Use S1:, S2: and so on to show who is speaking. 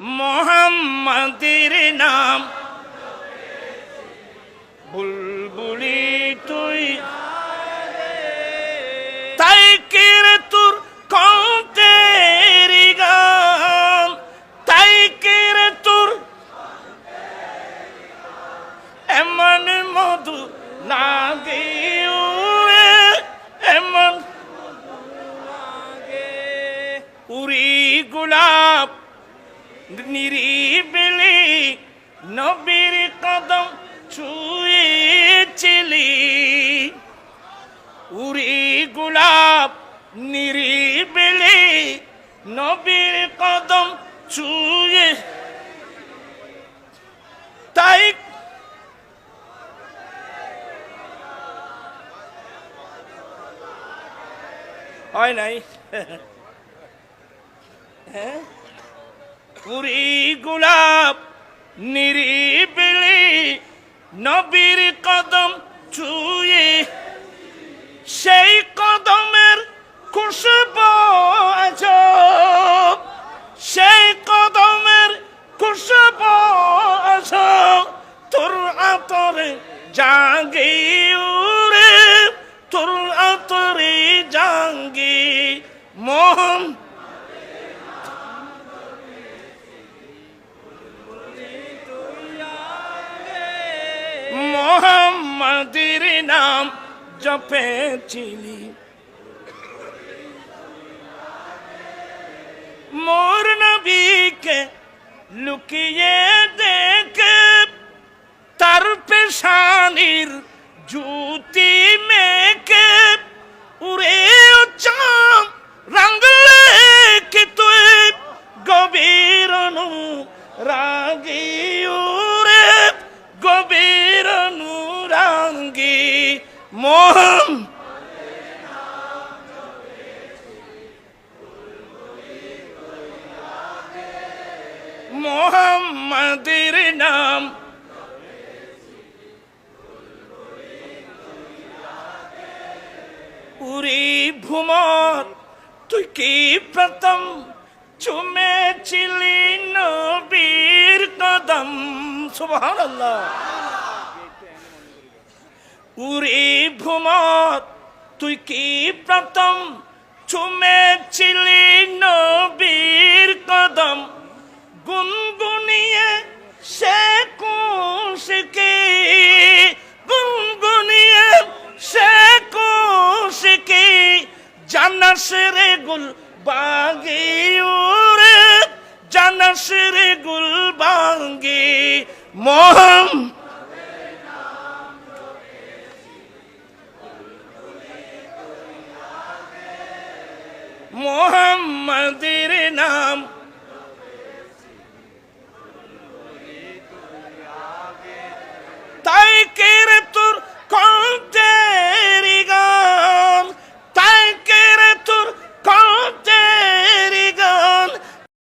S1: মোহাম্মদের নাম। বুলবুলি তুই। তাই কেরে তোর কন্তের তাই কেরে তোর এমন মধু উড়ে এমন উড়ি গোলাপ নিরিবিলি নবীর কদম ছুঁয়েছিলি। উড়ি গোলাপ নিরিবিলি নবীর কদম ছুঁয়ে। তাই হয় নাই। হ্যাঁ? পুরি গোলাপ নিরিবিলি নবীর কদম ছুঁয়ে। সেই কদমের খুশবু আজব। সেই কদমের খুশবু আজব। তোর আতরে জাগে উড়ে, তোর আতরে জাঙ্গি মোহন মোহাম্মদের নাম জপেছিলি। মোর নবীকে লুকিয়ে দেখে, তার পেশানির জুতি মেকে উড়ে চাম রঙলে কে তুই, গভীর রাগি মোহন! মোহাম্মদের নাম। উরি ভুমর তুই কি প্রথম চুমেছিলি নবীর কদম? সুবহানাল্লাহ। উরি ভুমর তুই কি প্রথম চুমেছিলি নবীর কদম? গুনগুনিয়ে সে কুশকে, গুনগুনিয়ে সে কুশকে জানাস রে গুল বাগি উরে জানাস রে গুল বাঙ্গি মোহম মোহাম্মদের নাম